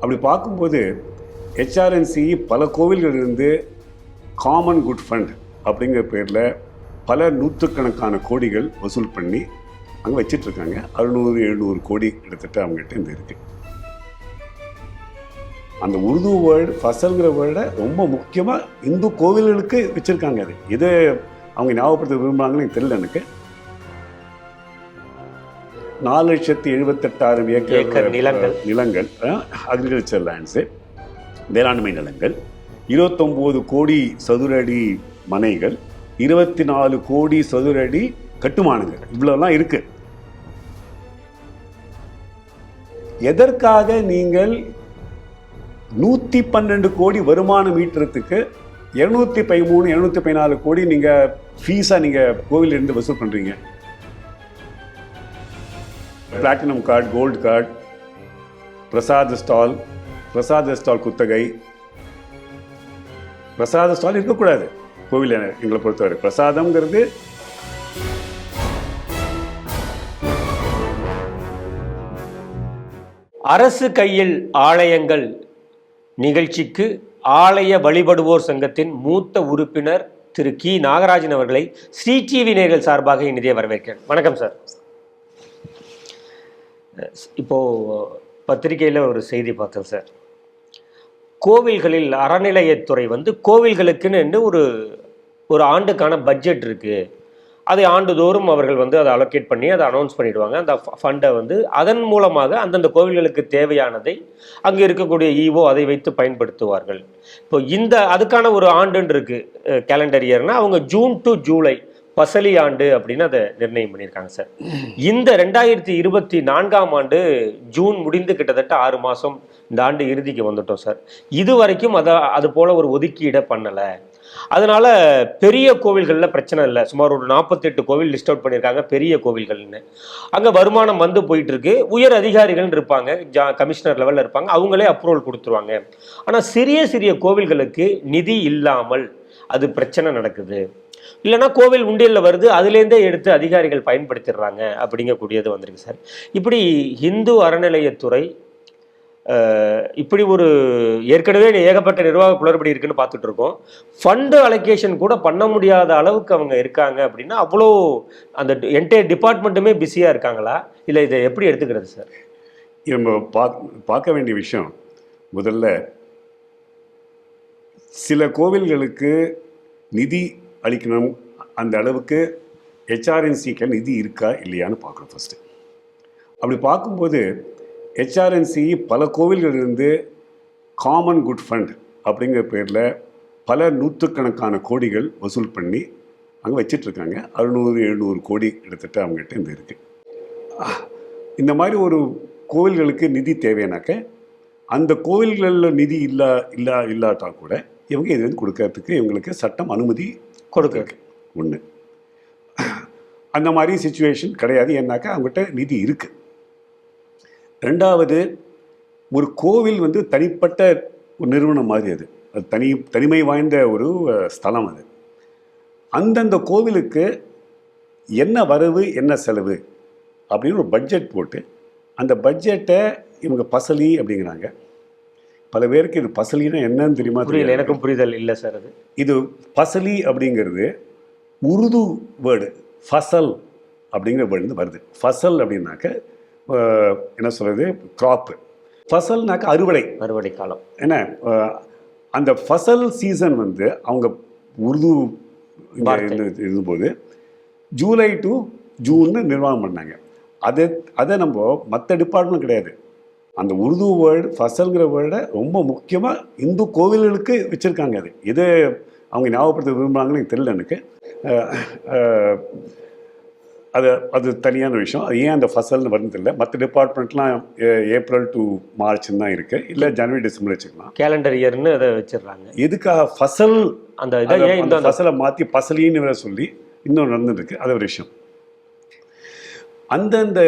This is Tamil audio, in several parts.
அப்படி பார்க்கும்போது ஹெச்ஆர்என்சி பல கோவில்களிலிருந்து காமன் குட் ஃபண்ட் அப்படிங்கிற பேரில் பல நூற்றுக்கணக்கான கோடிகள் வசூல் பண்ணி அங்கே வச்சிட்ருக்காங்க. அறுநூறு எழுநூறு கோடி கிட்டத்தட்ட அவங்ககிட்ட இந்த இருக்கு. அந்த உருது வேர்டு ஃபசல்ங்கிற வேர்டை ரொம்ப முக்கியமாக இந்து கோவில்களுக்கு வச்சுருக்காங்க அது. எது அவங்க ஞாபகப்படுத்த விரும்புகிறாங்கன்னு எனக்கு தெரியல எனக்கு. நாலு லட்சத்தி எழுபத்தெட்டாயிரம் ஏக்கர் நிலங்கள். நிலங்கள் அக்ரிகல்ச்சர் லேண்ட்ஸு வேளாண்மை நிலங்கள் இருபத்தொம்போது கோடி சதுரடி மனைகள் இருபத்தி நாலு கோடி சதுரடி கட்டுமானங்கள் இவ்வளோலாம் இருக்கு எதற்காக நீங்கள் நூற்றி பன்னெண்டு கோடி வருமானம் ஈட்டுறதுக்கு இரநூத்தி பதிமூணு இரநூத்தி பதினாலு கோடி நீங்கள் ஃபீஸாக நீங்கள் கோவிலிருந்து வசூல் பண்ணுறீங்க பிளாட்டினம் கார்டு கோல்டு கார்டு பிரசாத ஸ்டால் பிரசாத ஸ்டால் குத்தகை. பிரசாத ஸ்டால் இருக்கக்கூடாது. கோவில் எங்களை பொறுத்தவரை. பிரசாதம்ங்கிறது அரசு கையில் ஆலயங்கள் நிகழ்ச்சிக்கு ஆலய வழிபடுவோர் சங்கத்தின் மூத்த உறுப்பினர் திரு கி. நாகராஜன் அவர்களை ஸ்ரீ டிவி நேர்கள் சார்பாக இனிதே வரவேற்கிறேன். வணக்கம் சார். இப்போது பத்திரிகையில் ஒரு செய்தி பார்த்தேன் சார். கோவில்களில் அறநிலையத்துறை வந்து கோவில்களுக்குன்னு ஒரு ஒரு ஆண்டுக்கான பட்ஜெட் இருக்குது அதை ஆண்டுதோறும் அவர்கள் வந்து அதை அலோகேட் பண்ணி அதை அனௌன்ஸ் பண்ணிடுவாங்க. அந்த ஃபண்டை வந்து அதன் மூலமாக அந்தந்த கோவில்களுக்கு தேவையானதை அங்கே இருக்கக்கூடிய ஈவோ அதை வைத்து பயன்படுத்துவார்கள். இப்போ இந்த அதுக்கான ஒரு ஆண்டுன்னு இருக்குது கேலண்டர் இயர்னா அவங்க ஜூன் டு ஜூலை பசலி ஆண்டு அப்படின்னு அதை நிர்ணயம் பண்ணியிருக்காங்க சார். இந்த ரெண்டாயிரத்தி இருபத்தி நான்காம் ஆண்டு ஜூன் முடிந்து கிட்டத்தட்ட ஆறு மாதம் இந்த ஆண்டு இறுதிக்கு வந்துட்டோம் சார். இது வரைக்கும் அதை அது போல் ஒரு ஒதுக்கீடை பண்ணலை. அதனால பெரிய கோவில்களில் பிரச்சனை இல்லை. சுமார் ஒரு நாற்பத்தெட்டு கோவில் லிஸ்ட் அவுட் பண்ணியிருக்காங்க பெரிய கோவில்கள்னு. அங்கே வருமானம் வந்து போயிட்டு இருக்கு உயர் அதிகாரிகள் இருப்பாங்க ஜா கமிஷனர் லெவலில் இருப்பாங்க அவங்களே அப்ரூவல் கொடுத்துருவாங்க. ஆனால் சிறிய சிறிய கோவில்களுக்கு நிதி இல்லாமல் அது பிரச்சனை நடக்குது. இல்லைன்னா கோவில் உண்டியலில் வருது அதுலேருந்தே எடுத்து அதிகாரிகள் பயன்படுத்திடுறாங்க அப்படிங்கக்கூடியது வந்திருக்கு சார். இப்படி இந்து அறநிலையத்துறை இப்படி ஒரு ஏற்கனவே ஏகப்பட்ட நிர்வாக குளறுபடி இருக்குன்னு பார்த்துட்டு இருக்கோம். ஃபண்டு அலோகேஷன் கூட பண்ண முடியாத அளவுக்கு அவங்க இருக்காங்க அப்படின்னா அவ்வளோ அந்த என்டையர் டிபார்ட்மெண்ட்டுமே பிஸியாக இருக்காங்களா? இல்லை இதை எப்படி எடுத்துக்கிறது சார்? நம்ம பாக் பார்க்க வேண்டிய விஷயம் முதல்ல சில கோவில்களுக்கு நிதி அளிக்கணும். அந்த அளவுக்கு ஹெச்ஆர்என்சிக்கு நிதி இருக்கா இல்லையான்னு பார்க்கணும் ஃபஸ்ட்டு அப்படி பார்க்கும்போது ஹெச்ஆர்என்சி பல கோவில்களிலிருந்து காமன் குட் ஃபண்ட் அப்படிங்கிற பேரில் பல நூற்றுக்கணக்கான கோடிகள் வசூல் பண்ணி அங்கே வச்சிட்ருக்காங்க அறுநூறு எழுநூறு கோடி கிட்டத்தட்ட அவங்ககிட்ட இந்த இருக்குது இந்த மாதிரி ஒரு கோவில்களுக்கு நிதி தேவைனாக்க அந்த கோவில்களில் நிதி இல்லா இல்லா இல்லாட்டா கூட இவங்க இது வந்து கொடுக்கறதுக்கு இவங்களுக்கு சட்டம் அனுமதி கொடுக்குறது ஒன்று அந்த மாதிரி சுச்சுவேஷன் கிடையாது. ஏன்னாக்கா அவங்ககிட்ட நிதி இருக்குது ரெண்டாவது ஒரு கோவில் வந்து தனிப்பட்ட ஒரு நிறுவனம் மாதிரி அது. அது தனி தனிமை வாய்ந்த ஒரு ஸ்தலம் அது. அந்தந்த கோவிலுக்கு என்ன வரவு என்ன செலவு அப்படின்னு ஒரு பட்ஜெட் போட்டு அந்த பட்ஜெட்டை இவங்க பசலி அப்படிங்கிறாங்க. பல பேருக்கு இது பசலின்னா என்னன்னு தெரியுமா புரியல. எனக்கும் புரிதல் இல்லை சார் அது. இது பசலி அப்படிங்கிறது உருது வேர்டு ஃபசல் அப்படிங்கிற வேர்டு வருது. ஃபசல் அப்படின்னாக்க என்ன சொல்கிறது க்ராப்பு ஃபசல்னாக்க அறுவடை. அறுவடை காலம். என்ன அந்த ஃபசல் சீசன் வந்து அவங்க உருது இருந்தபோது ஜூலை டு ஜூன்னு நிர்வாகம் பண்ணாங்க. அதை அதை நம்ம மற்ற டிபார்ட்மெண்ட் கிடையாது. அந்த உருது வேர்டு ஃபசல்ங்கிற வேர்டை ரொம்ப முக்கியமாக இந்து கோவில்களுக்கு வச்சுருக்காங்க அது. எது அவங்க ஞாபகப்படுத்த விரும்புகிறாங்கன்னு எனக்கு தெரியல எனக்கு. அது அது தனியான விஷயம். அது ஏன் அந்த ஃபசல்னு வருது தெரியல. மற்ற டிபார்ட்மெண்ட்லாம் ஏப்ரல் டு மார்ச்னு தான் இருக்குது இல்லை ஜனவரி டிசம்பர் வச்சுக்கலாம். கேலண்டர் இயர்னு அதை வச்சிடுறாங்க. எதுக்காக ஃபசல்? அந்த இதை ஏன் இந்த ஃபசலை மாற்றி பசலின்னு வேற சொல்லி இன்னும் நடந்துருக்கு. அது ஒரு விஷயம். அந்தந்த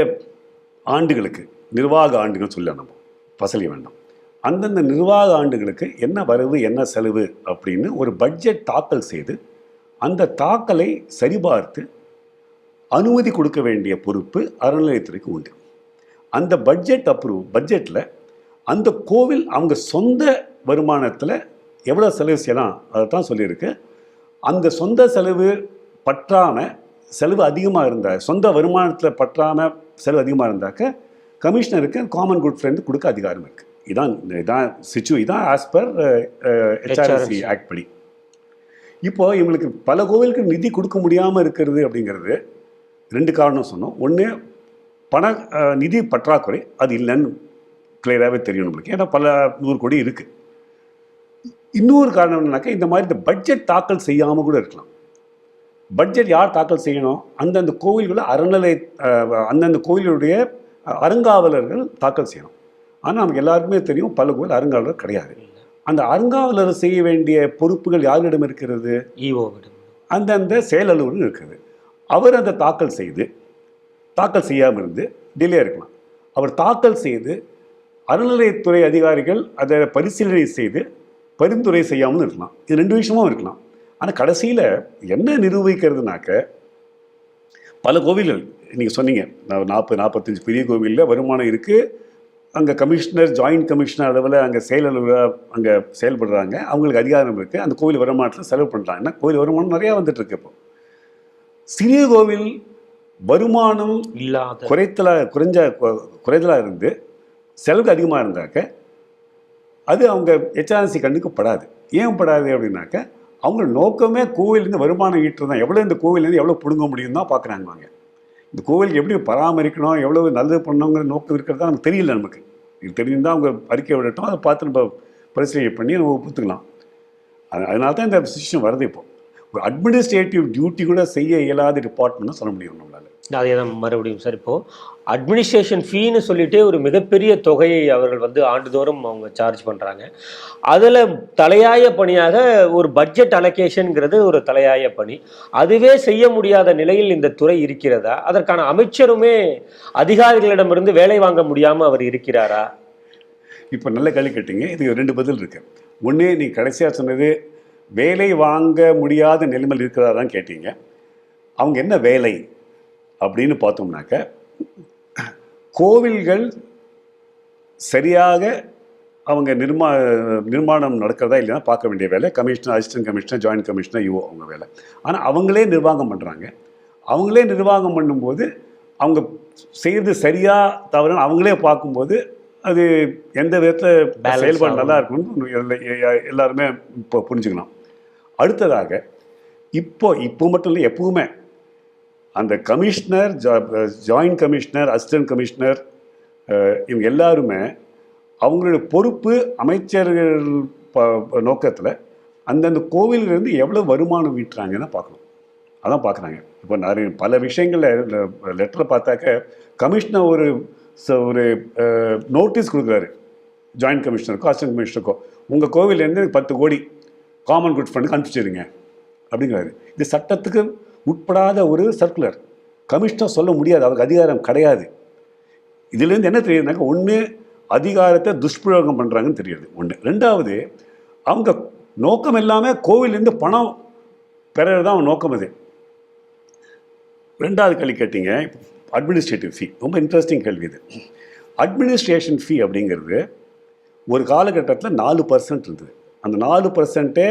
ஆண்டுகளுக்கு நிர்வாக ஆண்டுகள் சொல்லலாம் நம்ம பசலி வேண்டாம். அந்தந்த நிர்வாக ஆண்டுகளுக்கு என்ன வரவு என்ன செலவு அப்படின்னு ஒரு பட்ஜெட் தாக்கல் செய்து அந்த தாக்கலை சரிபார்த்து அனுமதி கொடுக்க வேண்டிய பொறுப்பு அறநிலையத்துறைக்கு உண்டு. அந்த பட்ஜெட் அப்ரூவ் பட்ஜெட்டில் அந்த கோவில் அவங்க சொந்த வருமானத்தில் எவ்வளோ செலவு செய்யலாம் அதை தான் சொல்லியிருக்கு. அந்த சொந்த செலவு பற்றாமல் செலவு அதிகமாக இருந்தால் சொந்த வருமானத்தில் பற்றாமல் செலவு அதிகமாக இருந்தாக்க கமிஷனருக்கு காமன் குட் ஃப்ரெண்டு கொடுக்க அதிகாரம் இருக்குது இதான் இதான் சிச்சு இதான் ஆஸ் பர் ஹெச்ஆர்எஸ்சி ஆக்ட் படி. இப்போ இவங்களுக்கு பல கோவிலுக்கு நிதி கொடுக்க முடியாமல் இருக்கிறது அப்படிங்கிறது ரெண்டு காரணம் சொன்னோம். ஒன்று பண நிதி பற்றாக்குறை அது இல்லைன்னு கிளியராகவே தெரியும் நம்மளுக்கு. ஏன்னா பல நூறு கோடி இருக்குது இன்னொரு காரணம் என்னன்னாக்கா இந்த மாதிரி இந்த பட்ஜெட் தாக்கல் செய்யாமல் கூட இருக்கலாம். பட்ஜெட் யார் தாக்கல் செய்யணும்? அந்தந்த கோவில்களை அறநிலை அந்தந்த கோவிலுடைய அஹ், அறங்காவலர்கள் தாக்கல் செய்யணும். ஆனால் நமக்கு எல்லாருக்குமே தெரியும் பல கோவில் அறங்காவலர் கிடையாது. அந்த அறங்காவலர் செய்ய வேண்டிய பொறுப்புகள் யாரிடம் இருக்கிறது? ஈஓவிடம் அந்தந்த செயல் அலுவலர் இருக்குது. அவர் அந்த தாக்கல் செய்து தாக்கல் செய்யாமல் இருந்து டிலே இருக்கலாம். அவர் தாக்கல் செய்து அறநிலையத்துறை அதிகாரிகள் அதை பரிசீலனை செய்து பரிந்துரை செய்யாமல் இருக்கலாம். இது ரெண்டு விஷயமும் இருக்கலாம். ஆனால் கடைசியில் என்ன நிரூபிக்கிறதுனாக்க பல கோவில்கள் நீங்கள் சொன்னீங்க நான் நாற்பது நாற்பத்தஞ்சு பெரிய கோவிலில் வருமானம் இருக்குது அங்கே கமிஷனர் ஜாயிண்ட் கமிஷனர் அளவில் அங்கே செயல் அலுவலர் அங்கே செயல்படுறாங்க. அவங்களுக்கு அதிகாரம் இருக்குது அந்த கோவில் வருமானத்தில் செலவு பண்ணுறாங்க ஏன்னா கோவில் வருமானம் நிறையா வந்துட்டு இருக்கு இப்போ. சிறிய கோவில் வருமானம் இல்லாத குறைத்தலா குறைஞ்ச கு- குறைதலா இருந்து செலவு அதிகமாக இருந்தாக்க அது அவங்க ஹெச்ஆர்சி கண்ணுக்கு படாது. ஏன் படாது அப்படின்னாக்க அவங்க நோக்கமே கோவிலேருந்து வருமானம் ஈட்டுறது தான் எவ்வளோ இந்த கோவிலேருந்து எவ்வளோ பிடுங்க முடியும் தான் பார்க்குறாங்க இந்த கோவிலுக்கு எப்படி பராமரிக்கணும் எவ்வளவு நல்லது பண்ணணுங்கிற நோக்கம் இருக்கிறதா நமக்கு தெரியல நமக்கு. இது தெரிஞ்சிருந்தால் அவங்க அறிக்கை விடட்டும் அதை பார்த்து நம்ம பரிசீலனை பண்ணி நம்ம ஒப்புத்துக்கலாம். அது- அதனால தான் இந்த சிஸ்டம் வருது இப்போ. ஒரு அட்மினிஸ்ட்ரேட்டிவ் டியூட்டி கூட செய்ய இயலாத டிபார்ட்மெண்ட்னு சொல்ல முடியும் நம்மளால். அதே தான் மறுபடியும் சார். இப்போது அட்மினிஸ்ட்ரேஷன் ஃபீன்னு சொல்லிட்டு ஒரு மிகப்பெரிய தொகையை அவர்கள் வந்து ஆண்டுதோறும் அவங்க சார்ஜ் பண்ணுறாங்க அதில் தலையாய பணியாக ஒரு பட்ஜெட் அலகேஷனுங்கிறது ஒரு தலையாய பணி. அதுவே செய்ய முடியாத நிலையில் இந்த துறை இருக்கிறதா? அதற்கான அமைச்சருமே அதிகாரிகளிடமிருந்து வேலை வாங்க முடியாமல் அவர் இருக்கிறாரா? இப்போ நல்ல கேள்வி கேட்டீங்க. இது ரெண்டு பதில் இருக்கு. ஒன்று நீ கடைசியாக சொன்னது வேலை வாங்க முடியாத நிலைமையில் இருக்கிறாரான்னு கேட்டீங்க. அவங்க என்ன வேலை? அப்படின்னு பார்த்தோம்னாக்க கோவில்கள் சரியாக அவங்க நிர்மா நிர்மாணம் நடக்கிறதா இல்லைன்னா பார்க்க வேண்டிய வேலை. Commissioner assistant commissioner joint commissioner யூஓ அவங்க வேலை. ஆனால் அவங்களே நிர்வாகம் பண்ணுறாங்க அவங்களே நிர்வாகம் பண்ணும்போது அவங்க செய்கிறது சரியா தவறுன்னு அவங்களே பார்க்கும்போது அது எந்த விதத்தில் செயல்பாடு. நல்லா இருக்கும்னு எல்லாருமே இப்போ புரிஞ்சுக்கலாம். அடுத்ததாக இப்போ இப்போ மட்டும் இல்லை எப்பவுமே அந்த commissioner joint commissioner assistant commissioner இவங்க எல்லாருமே அவங்களுடைய பொறுப்பு அமைச்சர்கள் ப நோக்கத்தில் அந்தந்த கோவிலிருந்து எவ்வளோ வருமானம் ஈட்டுறாங்கன்னு பார்க்கணும். அதான் பார்க்குறாங்க. இப்போ நிறைய பல விஷயங்களில் லெட்டரில் பார்த்தாக்க கமிஷனர் ஒரு ச- ஒரு நோட்டீஸ் கொடுக்குறாரு. ஜாயின்ட் கமிஷனருக்கோ அசிஸ்டன்ட் கமிஷனருக்கோ உங்கள் கோவிலேருந்து பத்து கோடி காமன் குட் ஃபண்டுக்கு அனுப்பிச்சிடுங்க அப்படிங்கிறாரு. இது சட்டத்துக்கு உட்படாத ஒரு சர்க்குலர் கமிஷனர் சொல்ல முடியாது அவருக்கு அதிகாரம் கிடையாது. இதுலேருந்து என்ன தெரியுதுனாக்க ஒன்று அதிகாரத்தை துஷ்பிரயோகம் பண்ணுறாங்கன்னு தெரியுது. ஒன்று ரெண்டாவது அவங்க நோக்கம் எல்லாமே கோவிலேருந்து பணம் பெறது தான் அவன் நோக்கம் அது. ரெண்டாவது கேள்வி கேட்டீங்க அட்மினிஸ்ட்ரேட்டிவ் ஃபீ ரொம்ப இன்ட்ரெஸ்டிங் கேள்வி இது. அட்மினிஸ்ட்ரேஷன் ஃபீ அப்படிங்கிறது ஒரு காலகட்டத்தில் நாலு பர்சன்ட் இருந்தது. அந்த நாலு பர்சன்ட்டே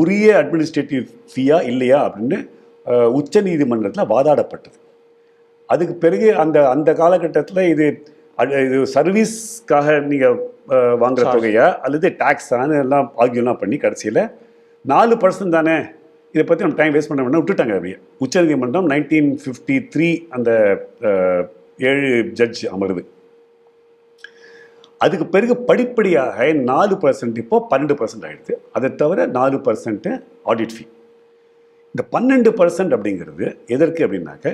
உரிய அட்மினிஸ்ட்ரேட்டிவ் ஃபீயா இல்லையா அப்படின்னு அஹ், உச்சநீதிமன்றத்தில் வாதாடப்பட்டது. அதுக்கு பிறகு அந்த அந்த காலகட்டத்தில் இது இது சர்வீஸ்க்காக நீங்கள் வாங்குற Charge. தொகையா அல்லது டேக்ஸான்னு எல்லாம் ஆகியெல்லாம் பண்ணி கடைசியில் நாலு பர்சன்ட் தானே இதை பற்றி நம்ம டைம் வேஸ்ட் பண்ண வேண்டாம் விட்டுட்டாங்க அப்படியே. உச்சநீதிமன்றம் நைன்டீன் ஃபிஃப்டி த்ரீ அந்த ஏழு ஜட்ஜ் அமருது. அதுக்கு பிறகு படிப்படியாக நாலு பர்சன்ட் இப்போ பன்னெண்டு பர்சன்ட் ஆயிடுது. அதை தவிர நாலு பர்சன்ட்டு ஆடிட் ஃபீ இந்த பன்னெண்டு பர்சன்ட் அப்படிங்கிறது எதற்கு அப்படின்னாக்க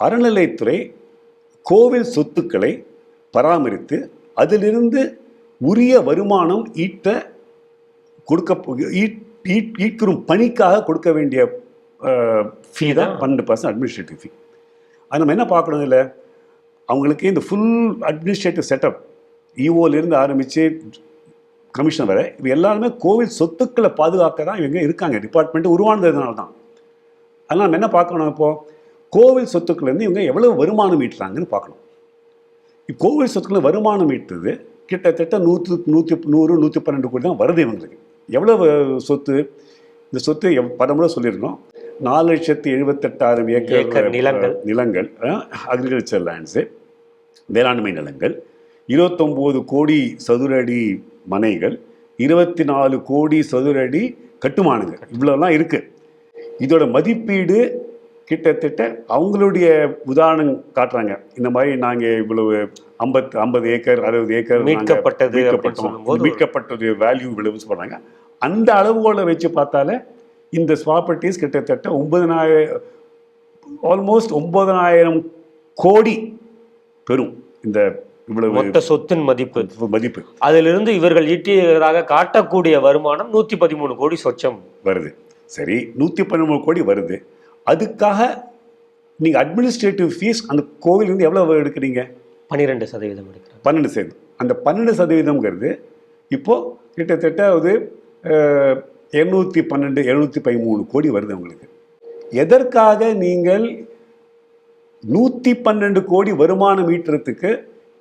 அறநிலைத்துறை கோவில் சொத்துக்களை பராமரித்து அதிலிருந்து உரிய வருமானம் ஈட்ட கொடுக்க ஈட்- ஈட்- ஈட்கும் பணிக்காக கொடுக்க வேண்டிய ஃபீ தான் பன்னெண்டு பர்சன்ட் அட்மினிஸ்ட்ரேட்டிவ் ஃபீ அது நம்ம என்ன பார்க்கணும் இல்லை அவங்களுக்கு இந்த ஃபுல் அட்மினிஸ்ட்ரேட்டிவ் செட்டப் இருந்து ஆரம்பித்து கமிஷன் வரை இது எல்லாருமே கோவில் சொத்துக்களை பாதுகாக்க தான் இவங்க இருக்காங்க. டிபார்ட்மெண்ட் உருவானதுனால தான் அதனால் நம்ம என்ன பார்க்கணும் இப்போது கோவில் சொத்துக்கள்லேருந்து இவங்க எவ்வளவு வருமானம் ஈட்டுறாங்கன்னு பார்க்கணும். கோவில் சொத்துக்களை வருமானம் ஈட்டுறது கிட்டத்தட்ட நூற்று நூற்றி நூறு நூற்றி பன்னெண்டு கோடி தான் வருது இவங்களுக்கு. எவ்வளவு சொத்து? இந்த சொத்து எவ் பல முறை சொல்லியிருக்கோம். நாலு லட்சத்தி எழுபத்தெட்டாயிரம் ஏக்கர் ஏக்கர் நிலங்கள். நிலங்கள் அக்ரிகல்ச்சர் லேண்ட்ஸு வேளாண்மை நிலங்கள் இருபத்தொம்போது கோடி சதுர அடி மனைகள் இருபத்தி நாலு கோடி சதுர அடி கட்டுமானங்கள். இவ்வளோலாம் இருக்குது இதோட மதிப்பீடு கிட்டத்தட்ட அவங்களுடைய உதாரணம் காட்டுறாங்க. இந்த மாதிரி நாங்கள் இவ்வளவு ஐம்பத்து ஐம்பது ஏக்கர் அறுபது ஏக்கர் மீட்கப்பட்டது மீட்கப்பட்டது வேல்யூ இவ்வளவுன்னு சொல்கிறாங்க அந்த அளவுகோலை வச்சு பார்த்தாலே இந்த ப்ராப்பர்ட்டிஸ் கிட்டத்தட்ட ஒன்பதனாயிரம் ஆல்மோஸ்ட் ஒன்பதனாயிரம் கோடி பெறும் இந்த இவ்வளவு மொத்த சொத்தின் மதிப்பு. மதிப்பு. அதிலிருந்து இவர்கள் ஈட்டியதாக காட்டக்கூடிய வருமானம் நூத்தி பதிமூணு கோடி சொச்சம். வருது. சரி நூற்றி பன்னெண்டு கோடி வருது. அதுக்காக நீங்கள் அட்மினிஸ்ட்ரேட்டிவ் ஃபீஸ் அந்த கோவிலிருந்து எவ்வளோ எடுக்கிறீங்க? பன்னிரெண்டு சதவீதம் எடுக்கிறாங்க பன்னெண்டு சதவீதம். அந்த பன்னெண்டு சதவீதம்ங்கிறது இப்போது கிட்டத்தட்ட அது இரநூத்தி பன்னெண்டு எழுநூற்றி பதிமூணு கோடி வருது உங்களுக்கு. எதற்காக நீங்கள் நூற்றி பன்னெண்டு கோடி வருமானம் ஈட்டுறதுக்கு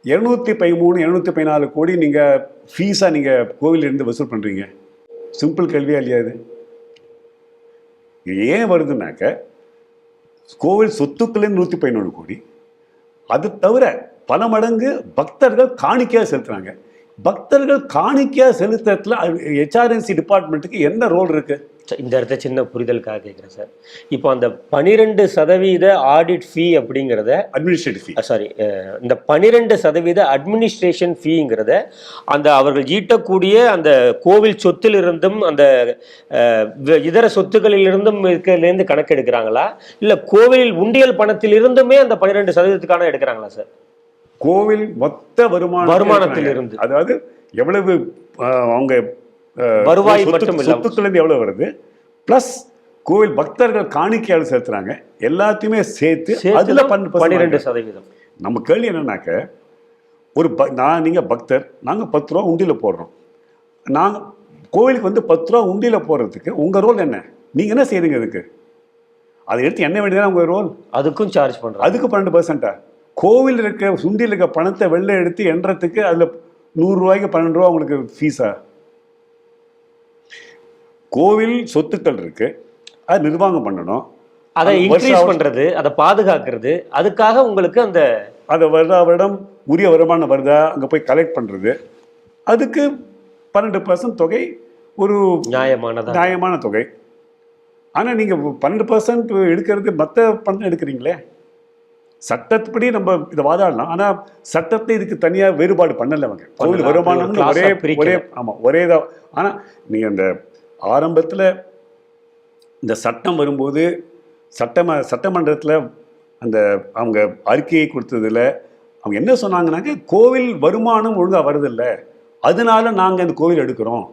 இரநூத்தி பதிமூணு இரநூத்தி பதினாலு கோடி நீங்கள் ஃபீஸாக நீங்கள் கோவிலிருந்து வசூல் பண்ணுறீங்க சிம்பிள் கேள்வியா இல்லையா இது? ஏன் வருதுனாக்க கோவில் சொத்துக்கள்லேருந்து நூற்றி பதினொன்று கோடி. அது தவிர பல மடங்கு பக்தர்கள் காணிக்கையாக செலுத்துகிறாங்க பக்தர்கள் காணிக்கையாக செலுத்துறதுல ஹெச்ஆர்என்சி டிபார்ட்மெண்ட்டுக்கு என்ன ரோல் இருக்குது இந்த இடத்த சின்ன புரிதலுக்காக கேட்குறேன் சார். இப்போ அந்த பனிரெண்டு சதவீத ஆடிட் ஃபீ அப்படிங்கிறத அட்மினிஸ்ட்ரேட்டிவ் ஃபீ சாரி இந்த பனிரெண்டு சதவீத அட்மினிஸ்ட்ரேஷன் ஃபீங்கிறத அந்த அவர்கள் ஈட்டக்கூடிய அந்த கோவில் சொத்திலிருந்தும் அந்த இதர சொத்துக்களிலிருந்தும் இருக்கிறதுலேருந்து கணக்கு எடுக்கிறாங்களா இல்லை கோவில் உண்டியல் பணத்திலிருந்துமே அந்த பன்னிரெண்டு சதவீதத்துக்கான எடுக்கிறாங்களா சார்? கோவில் மொத்த வருமானம் வருமானத்திலிருந்து. அதாவது எவ்வளவு அவங்க வருவாய் மட்டும் இல்லாம. சொத்துக்கள்லேருந்து எவ்வளவு வருது? ப்ளஸ் கோவில் பக்தர்கள் காணிக்கையாளர் செலுத்துறாங்க. எல்லாத்தையுமே சேர்த்து அதுல பன்னிரெண்டு சதவீதம். நம்ம கேள்வி என்னன்னாக்க ஒரு ப நான் நீங்கள் பக்தர் நாங்கள் பத்து ரூபா உண்டியில் போடுறோம். நாங்கள் கோவிலுக்கு வந்து பத்து ரூபா உண்டியில் போடுறதுக்கு உங்கள் ரோல் என்ன? நீங்கள் என்ன செய்றீங்க அதுக்கு அதை எடுத்து என்ன வேண்டியதான் உங்கள் ரோல் அதுக்கும் சார்ஜ் பண்றாங்க. அதுக்கு பன்னெண்டு பர்சன்டா கோவில் இருக்க சுண்டியில் இருக்க பணத்தை வெளில எடுத்து எண்றதுக்கு அதில் நூறுரூவாய்க்கு பன்னெண்டு ரூபா உங்களுக்கு ஃபீஸா கோவில் சொத்துக்கள் இருக்கு. அது நிர்வாகம் பண்ணணும். அதை இன்க்ரீஸ் பண்றது அதை பாதுகாக்கிறது அதுக்காக உங்களுக்கு அந்த அதை வருடா வருடம் உரிய வருமானம் வருதா அங்கே போய் கலெக்ட் பண்ணுறது அதுக்கு பன்னெண்டு பர்சன்ட் தொகை ஒரு நியாயமானதா? நியாயமான தொகை. ஆனால் நீங்கள் பன்னெண்டு பர்சன்ட் எடுக்கிறது மற்ற பணம் எடுக்கிறீங்களே? சட்டத்துப்படி நம்ம இதை வாதாடலாம். ஆனால் சட்டத்தை இதுக்கு தனியாக வேறுபாடு பண்ணல அவங்க. கோவில். வருமானம் ஒரு ஒரே ஆமாம் ஒரே தான் ஆனால் நீங்கள் அந்த ஆரம்பத்தில் இந்த சட்டம் வரும்போது சட்டம சட்டமன்றத்தில் அந்த அவங்க அறிக்கையை கொடுத்ததில் அவங்க என்ன சொன்னாங்கன்னாக்க கோவில் வருமானம் ஒழுங்காக வருதில்ல அதனால நாங்கள் இந்த கோவில் எடுக்கிறோம்.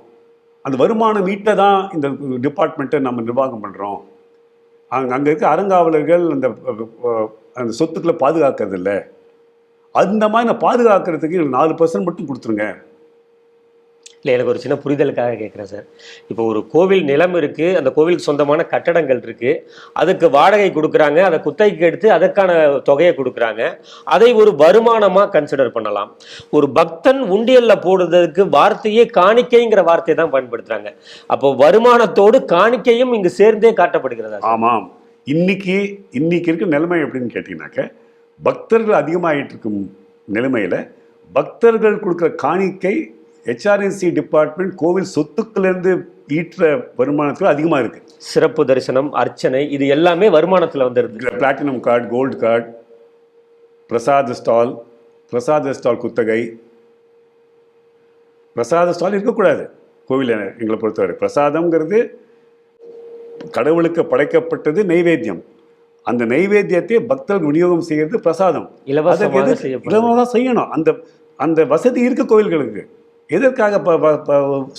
அந்த வருமானம் வீட்டை தான் இந்த டிபார்ட்மெண்ட்டை நம்ம நிர்வாகம் பண்ணுறோம் அங்கே அங்கே இருக்க அறங்காவலர்கள் அந்த அந்த சொத்துக்களை பாதுகாக்கிறதில்ல. அந்த மாதிரி நான் பாதுகாக்கிறதுக்கு நாலு பர்சன்ட் மட்டும் கொடுத்துருங்க. இல்லை எனக்கு ஒரு சின்ன புரிதலுக்காக கேட்குறேன் சார் இப்போ ஒரு கோவில் நிலம் இருக்குது அந்த கோவிலுக்கு சொந்தமான கட்டடங்கள் இருக்குது அதுக்கு வாடகை கொடுக்குறாங்க அதை குத்தகைக்கு எடுத்து அதற்கான தொகையை கொடுக்குறாங்க. அதை ஒரு வருமானமாக கன்சிடர் பண்ணலாம். ஒரு பக்தன் உண்டியலில் போடுறதுக்கு வார்த்தையே காணிக்கைங்கிற வார்த்தையை தான் பயன்படுத்துகிறாங்க அப்போ வருமானத்தோடு காணிக்கையும் இங்கு சேர்ந்தே காட்டப்படுகிறதா ஆமாம். இன்னைக்கு இன்னைக்கு இருக்க நிலைமை எப்படின்னு கேட்டிங்கனாக்க பக்தர்கள் அதிகமாகிட்டு இருக்கும் நிலைமையில் பக்தர்கள் கொடுக்குற காணிக்கை ஹெச்ஆர்என்சி டிபார்ட்மெண்ட் கோவில் சொத்துக்களிலிருந்து ஈட்டுற வருமானத்தில் அதிகமாக இருக்குது சிறப்பு தரிசனம் அர்ச்சனை இது எல்லாமே வருமானத்துல வந்துருது. பிளாட்டினம் கார்டு கோல்டு கார்டு பிரசாத ஸ்டால் பிரசாத ஸ்டால் குத்தகை. பிரசாத ஸ்டால் இருக்கக்கூடாது. கோவிலில் எங்களை பொறுத்தவரை. பிரசாதம்ங்கிறது கடவுளுக்கு படைக்கப்பட்டது நைவேத்தியம். அந்த நைவேத்தியத்தை பக்தர்கள் விநியோகம் செய்யறது பிரசாதம். இலவசமாக செய்யணும். அந்த அந்த வசதி இருக்கு கோவில்களுக்கு. எதற்காக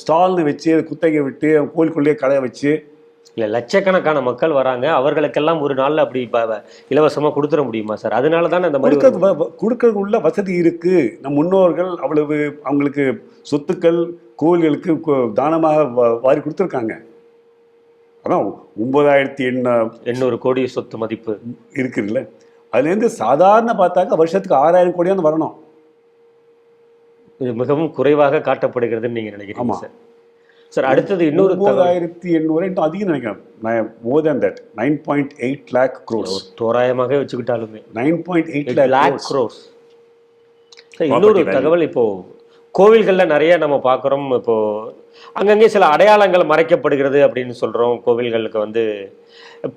ஸ்டால்னு வச்சு குத்தகை விட்டு கோவிலுக்குள்ளேயே கடை வச்சு? இல்ல லட்சக்கணக்கான மக்கள் வராங்க. அவர்களுக்கெல்லாம் ஒரு நாள்ல அப்படி ப- ப- இலவசமா கொடுத்துட முடியுமா சார்? அதனால தானே இந்த மாதிரி கொடுக்கறது உள்ள வசதி இருக்கு. நம் முன்னோர்கள் அவ்வளவு அவங்களுக்கு சொத்துக்கள் கோவில்களுக்கு கு- தானமாக வாரி கொடுத்துருக்காங்க. அதான் ஒன்பதாயிரத்தி எண்ண எண்ணூறு கோடி சொத்து மதிப்பு. இருக்குதுல்ல. அதுலேருந்து சாதாரண பார்த்தாக்கா வருஷத்துக்கு ஆறாயிரம் கோடியாவது வரணும். இது மிகவும் குறைவாக காட்டப்படுகிறதுன்னு நீங்க நினைக்கிறீங்க. சார் சார் அடுத்தது இன்னொரு ஒன்பதாயிரத்தி எண்ணூறு அதிகம் நினைக்கிறேன். More than that nine point eight lakh crores தோராயமாக வச்சுக்கிட்டாலுமே. Nine point eight lakh crores இன்னொரு. தகவல் இப்போ கோவில்களில் நிறைய நம்ம பார்க்குறோம். இப்போது அங்கங்கே சில அடையாளங்கள் மறைக்கப்படுகிறது அப்படின்னு சொல்கிறோம் கோவில்களுக்கு வந்து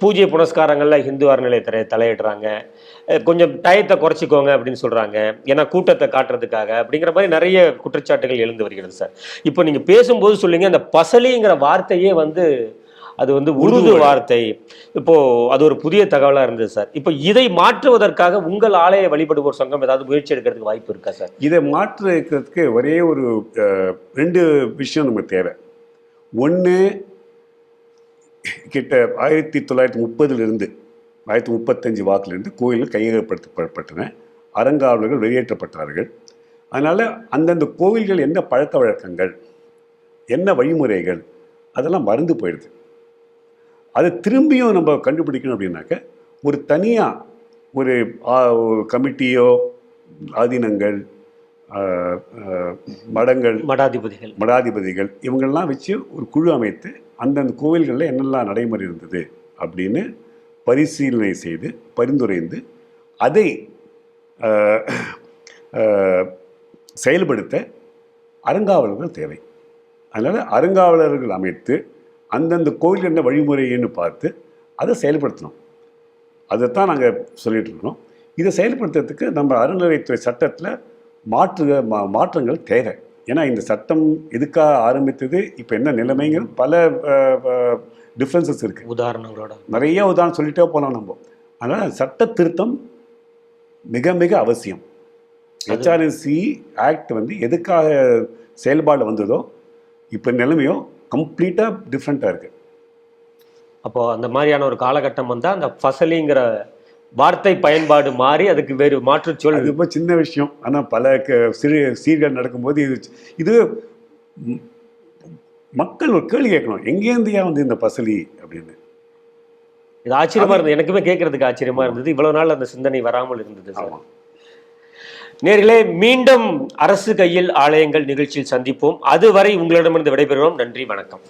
பூஜை புனஸ்காரங்களில் ஹிந்து அறநிலையத்துறை தலையிடுறாங்க. கொஞ்சம் டயத்தை குறைச்சிக்கோங்க அப்படின்னு சொல்கிறாங்க ஏன்னா கூட்டத்தை காட்டுறதுக்காக அப்படிங்கிற மாதிரி நிறைய குற்றச்சாட்டுகள் எழுந்து வருகிறது சார். இப்போ நீங்கள் பேசும்போது சொல்லுங்க அந்த பசலிங்கிற வார்த்தையே வந்து அது வந்து உருது வார்த்தை. இப்போ அது ஒரு புதிய தகவலா இருந்தது சார். இப்போ இதை மாற்றுவதற்காக உங்கள் ஆலய வழிபடுவோர் சங்கம் ஏதாவது முயற்சி எடுக்கிறதுக்கு வாய்ப்பு இருக்கா சார்? இதை மாற்றுறதுக்கு ஒரே ஒரு ரெண்டு விஷயம் நமக்கு தேவை. ஒன்று கிட்ட ஆயிரத்தி தொள்ளாயிரத்தி முப்பதுலேருந்து ஆயிரத்தி முப்பத்தஞ்சு வாக்கிலிருந்து கோயில்கள் கையகப்படுத்தப்பட்டன. அறங்காவலர்கள் வெளியேற்றப்பட்டார்கள். அதனால் அந்தந்த கோவில்கள் என்ன பழக்க வழக்கங்கள் என்ன வழிமுறைகள் அதெல்லாம் மறந்து போயிடுது. அதை திரும்பியும் நம்ம கண்டுபிடிக்கணும் அப்படின்னாக்க ஒரு தனியாக ஒரு கமிட்டியோ ஆதீனங்கள் மடங்கள் மடாதிபதிகள். மடாதிபதிகள் இவங்கெல்லாம் வச்சு ஒரு குழு அமைத்து அந்தந்த கோவில்களில் என்னெல்லாம் நடைமுறை இருந்தது அப்படின்னு பரிசீலனை செய்து பரிந்துரைந்து அதை செயல்படுத்த அறங்காவலர்கள் தேவை. அதனால் அறங்காவலர்கள் அமைத்து அந்தந்த கோவில் என்ன வழிமுறைன்னு பார்த்து அதை செயல்படுத்தணும். அதைத்தான் நாங்கள் சொல்லிட்டு இருக்கோம். இதை செயல்படுத்துறதுக்கு நம்ம அறநிலையத்துறை சட்டத்தில் மாற்று மா மாற்றங்கள் தேவை. ஏன்னா இந்த சட்டம் எதுக்காக ஆரம்பித்தது இப்போ என்ன நிலைமைங்கிறது பல டிஃப்ரென்சஸ் இருக்குது உதாரணங்களோட. நிறைய உதாரணம் சொல்லிட்டே போகலாம் நம்ம. அதனால் சட்ட திருத்தம் மிக மிக அவசியம். ஹெச்ஆர்என்சி ஆக்ட் வந்து எதுக்காக செயல்பாடு வந்ததோ இப்போ நிலைமையோ கம்ப்ளீட்டாக டிஃப்ரெண்ட்டாக இருக்குது அப்போ அந்த மாதிரியான ஒரு காலகட்டம் வந்தா அந்த ஃபசலிங்கிற வார்த்தை பயன்பாடு மாறி அதுக்கு வேறு மாற்றுச்சொல் அது ரொம்ப சின்ன விஷயம். ஆனால் பல க- சிறு சீர்கள் நடக்கும்போது இது இது மக்கள் ஒரு கேள்வி கேட்கணும். எங்கேருந்தியா வந்து இந்த பசலி அப்படின்னு. இது ஆச்சரியமா இருந்தது. எனக்குமே கேட்கறதுக்கு ஆச்சரியமா இருந்தது. இவ்வளவு நாள் அந்த சிந்தனை வராமல் இருந்தது சார். ஆமாம் நேர்களே மீண்டும் அரசு கையில் ஆலயங்கள் நிகழ்ச்சியில் சந்திப்போம். அதுவரை உங்களிடமிருந்து விடைபெறுவோம் நன்றி வணக்கம்.